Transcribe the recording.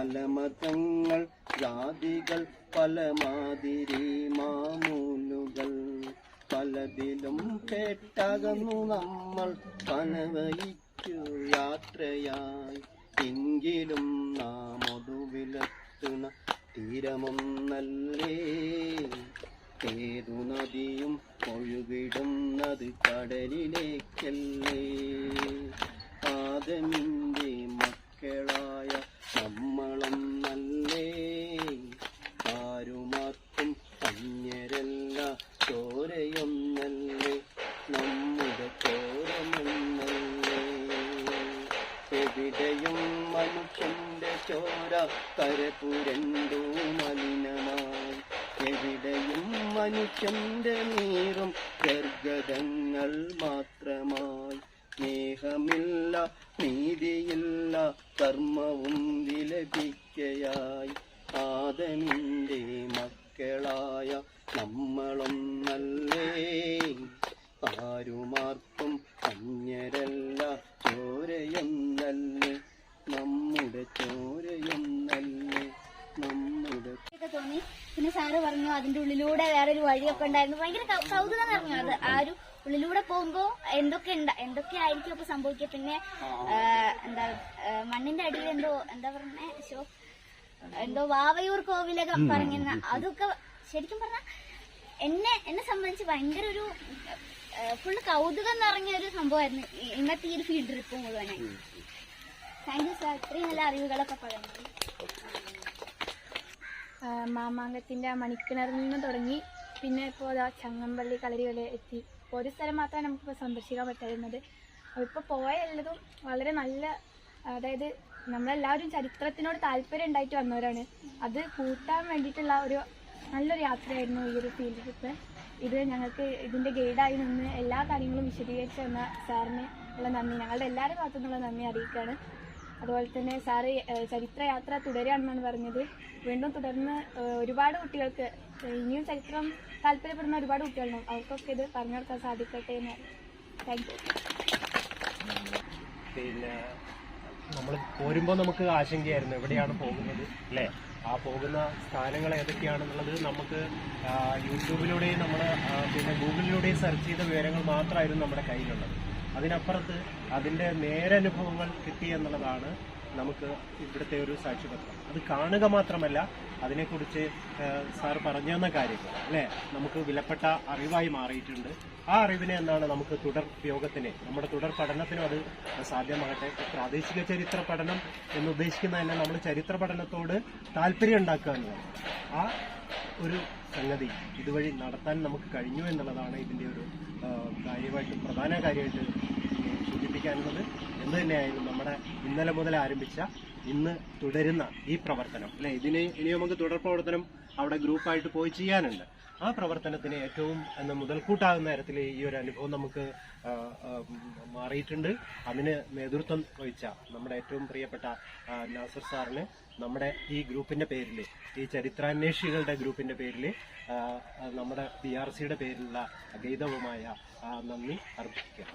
പല മതങ്ങൾ ജാതികൾ പല മാതിരി മാമൂലുകൾ. പലതിലും കേട്ടകന്നു നമ്മൾ പനവലിക്കു യാത്രയായി. എങ്കിലും നാം ഒടുവിലെത്തുന്ന തീരമൊന്നല്ലേ. ഏതു നദിയും ഒഴുകിടുന്നത് കടലിലേക്കല്ലേ. ആദമിന്റെ എവിടെയും മനുഷ്യന്റെ ചോര കരപുരണ്ടു മലിനമായി. എവിടെയും മനുഷ്യന്റെ നീറും ഗർഗതങ്ങൾ മാത്രമായി. സ്നേഹമില്ല നീതിയില്ല കർമ്മവും വിലപിക്കയായി. ആദമിന്റെ മക്കളായ നമ്മളൊന്നല്ലേ ആരുമാർക്കും അന്യരല്ല ചോരയൊന്നല്ലേ നമ്മുടെ ചോരയൊന്നല്ലേ നമ്മുടെ ഒക്കെ തോന്നി. പിന്നെ സാറ് പറഞ്ഞു അതിന്റെ ഉള്ളിലൂടെ വേറൊരു വഴിയൊക്കെ ഉണ്ടായിരുന്നു. ഭയങ്കര കൗതുകം പറഞ്ഞു അത് ആ ഒരു ഉള്ളിലൂടെ പോകുമ്പോ എന്തൊക്കെ ഉണ്ട് എന്തൊക്കെ ആയിരിക്കും അപ്പൊ സംഭവിക്കുക? പിന്നെ എന്താ മണ്ണിന്റെ അടിയിൽ എന്തോ എന്താ പറഞ്ഞേ ശോ എന്തോ വാവയൂർ കോവിലൊക്കെ പറഞ്ഞിരുന്ന അതൊക്കെ ശരിക്കും പറഞ്ഞ എന്നെ എന്നെ സംബന്ധിച്ച് ഭയങ്കര ഒരു ഫുള്ള് കൗതുകം നിറഞ്ഞ ഒരു സംഭവമായിരുന്നു. ഇന്നത്തെ ഈ ഒരു ഫീൽഡ് ട്രിപ്പ് മുഴുവനായി. ഇത്രയും നല്ല അറിവുകളൊക്കെ പറയുന്നത് മാമാങ്കത്തിന്റെ മണിക്കിണറിൽ നിന്ന് തുടങ്ങി പിന്നെ ഇപ്പോൾ അതാ ചങ്ങമ്പള്ളി കളരി വരെ എത്തി. ഒരു സ്ഥലം മാത്രമേ നമുക്കിപ്പോൾ സന്ദർശിക്കാൻ പറ്റായിരുന്നത് ഇപ്പോൾ പോയ വളരെ നല്ല അതായത് നമ്മളെല്ലാവരും ചരിത്രത്തിനോട് താല്പര്യം ഉണ്ടായിട്ട് വന്നവരാണ്. അത് കൂട്ടാൻ വേണ്ടിയിട്ടുള്ള ഒരു നല്ലൊരു യാത്രയായിരുന്നു ഈ ഒരു ഫീൽഡ് ട്രിപ്പ് ഇത് ഞങ്ങൾക്ക് ഇതിന്റെ ഗൈഡായി നിന്ന് എല്ലാ കാര്യങ്ങളും വിശദീകരിച്ച് തന്ന സാറിന് ഉള്ള നന്ദി. ഞങ്ങളുടെ എല്ലാവരുടെ ഭാഗത്തു നിന്നുള്ള നന്ദി അറിയിക്കുകയാണ്. അതുപോലെ തന്നെ സാറ് ചരിത്ര ചരിത്രയാത്ര തുടരുകയാണെന്നാണ് പറഞ്ഞത്. വീണ്ടും തുടർന്ന് ഒരുപാട് കുട്ടികൾക്ക് ഇനിയും ചരിത്രം താല്പര്യപ്പെടുന്ന ഒരുപാട് കുട്ടികളുണ്ടാവും അവർക്കൊക്കെ ഇത് പറഞ്ഞു കൊടുക്കാൻ സാധിക്കട്ടെ എന്ന് താങ്ക് പിന്നെ നമ്മൾ പോരുമ്പോൾ നമുക്ക് ആശങ്കയായിരുന്നു എവിടെയാണ് പോകുന്നത് അല്ലേ? ആ പോകുന്ന സ്ഥാനങ്ങൾ ഏതൊക്കെയാണെന്നുള്ളത് നമുക്ക് യൂട്യൂബിലൂടെയും നമ്മൾ പിന്നെ ഗൂഗിളിലൂടെയും സെർച്ച് ചെയ്ത വിവരങ്ങൾ മാത്രമായിരുന്നു നമ്മുടെ കയ്യിലുള്ളത്. അതിനപ്പുറത്ത് അതിന്റെ നേരനുഭവങ്ങൾ കിട്ടി എന്നുള്ളതാണ് നമുക്ക് ഇവിടുത്തെ ഒരു സാക്ഷ്യപത്രം. അത് കാണുക മാത്രമല്ല അതിനെക്കുറിച്ച് സാർ പറഞ്ഞു തന്ന കാര്യങ്ങൾ അല്ലേ? നമുക്ക് വിലപ്പെട്ട അറിവായി മാറിയിട്ടുണ്ട്. ആ അറിവിനെ എന്നാണ് നമുക്ക് തുടർ ഉപയോഗത്തിന് നമ്മുടെ തുടർ പഠനത്തിനും അത് സാധ്യമാകട്ടെ. പ്രാദേശിക ചരിത്ര പഠനം എന്ന് നമ്മൾ ചരിത്ര പഠനത്തോട് താല്പര്യം ഉണ്ടാക്കുക എന്നതാണ് ആ ഒരു സംഗതി ഇതുവഴി നടത്താൻ നമുക്ക് കഴിഞ്ഞു എന്നുള്ളതാണ് ഇതിന്റെ ഒരു കാര്യമായിട്ട് പ്രധാന കാര്യമായിട്ട് സൂചിപ്പിക്കാനുള്ളത് എന്ത് തന്നെയായാലും നമ്മുടെ ഇന്നലെ മുതൽ ആരംഭിച്ച ഇന്ന് തുടരുന്ന ഈ പ്രവർത്തനം. അല്ലെ? ഇതിന് ഇനി നമുക്ക് തുടർ പ്രവർത്തനം അവിടെ ഗ്രൂപ്പായിട്ട് പോയി ചെയ്യാനുണ്ട്. ആ പ്രവർത്തനത്തിന് ഏറ്റവും എന്ന മുതൽക്കൂട്ടാകുന്ന തരത്തിൽ ഈ ഒരു അനുഭവം നമുക്ക് മാറിയിട്ടുണ്ട്. അതിന് നേതൃത്വം വഹിച്ച നമ്മുടെ ഏറ്റവും പ്രിയപ്പെട്ട നാസർ സാറിന് നമ്മുടെ ഈ ഗ്രൂപ്പിന്റെ പേരിൽ ഈ ചരിത്രാന്വേഷികളുടെ ഗ്രൂപ്പിന്റെ പേരിൽ നമ്മുടെ പി ആർ സിയുടെ പേരിലുള്ള അഗൈതവുമായ നന്ദി അർപ്പിക്കുക